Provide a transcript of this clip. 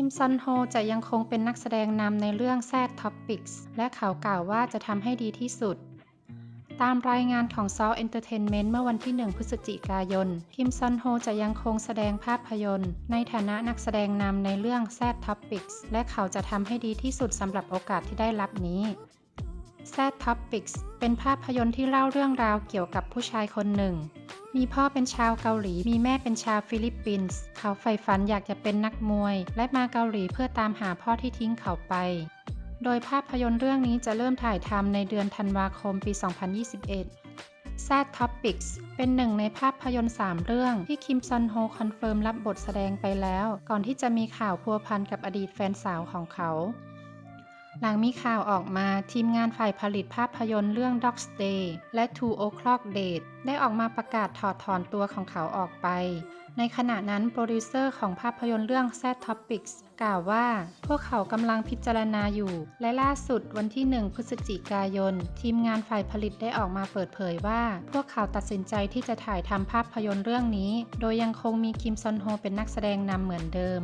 คิมซอนโฮจะยังคงเป็นนักแสดงนำในเรื่อง Sad Topics และเขากล่าวว่าจะทำให้ดีที่สุด ตามรายงานของ Seoul Entertainment เมื่อวันที่ 1 พฤศจิกายน คิมซอนโฮจะยังคงแสดงภาพยนตร์ ในฐานะนักแสดงนำในเรื่อง Sad Topics และเขาจะทำให้ดีที่สุดสำหรับโอกาสที่ได้รับนี้ Sad Topics เป็นภาพยนตร์ที่เล่าเรื่องราวเกี่ยวกับผู้ชายคนหนึ่ง มีพ่อเป็นชาวเกาหลี มีแม่เป็นชาวฟิลิปปินส์ เขาใฝ่ฝันอยากจะเป็นนักมวย และมาเกาหลีเพื่อตามหาพ่อที่ทิ้งเขาไป โดยภาพยนตร์เรื่องนี้จะเริ่มถ่ายทำในเดือนธันวาคมปี 2021 Sad Topics เป็นหนึ่งในภาพยนตร์ 3 เรื่องที่คิมซอนโฮคอนเฟิร์มรับบทแสดงไปแล้ว ก่อนที่จะมีข่าวพัวพันกับอดีตแฟนสาวของเขา หลังมีข่าวออกมาทีมงานฝ่ายผลิตภาพยนตร์เรื่อง Dog's Day และ Two O'Clock Date ได้ออกมาประกาศถอดถอนตัวของเขาออกไป ในขณะนั้นโปรดิวเซอร์ของภาพยนตร์เรื่อง Sad Topics กล่าวว่า พวกเขากำลังพิจารณาอยู่ และล่าสุดวันที่ 1 พฤศจิกายน ทีมงานฝ่ายผลิตได้ออกมาเปิดเผยว่า พวกเขาตัดสินใจที่จะถ่ายทำภาพยนตร์เรื่องนี้ โดยยังคงมีคิมซอนโฮเป็นนักแสดงนำเหมือนเดิม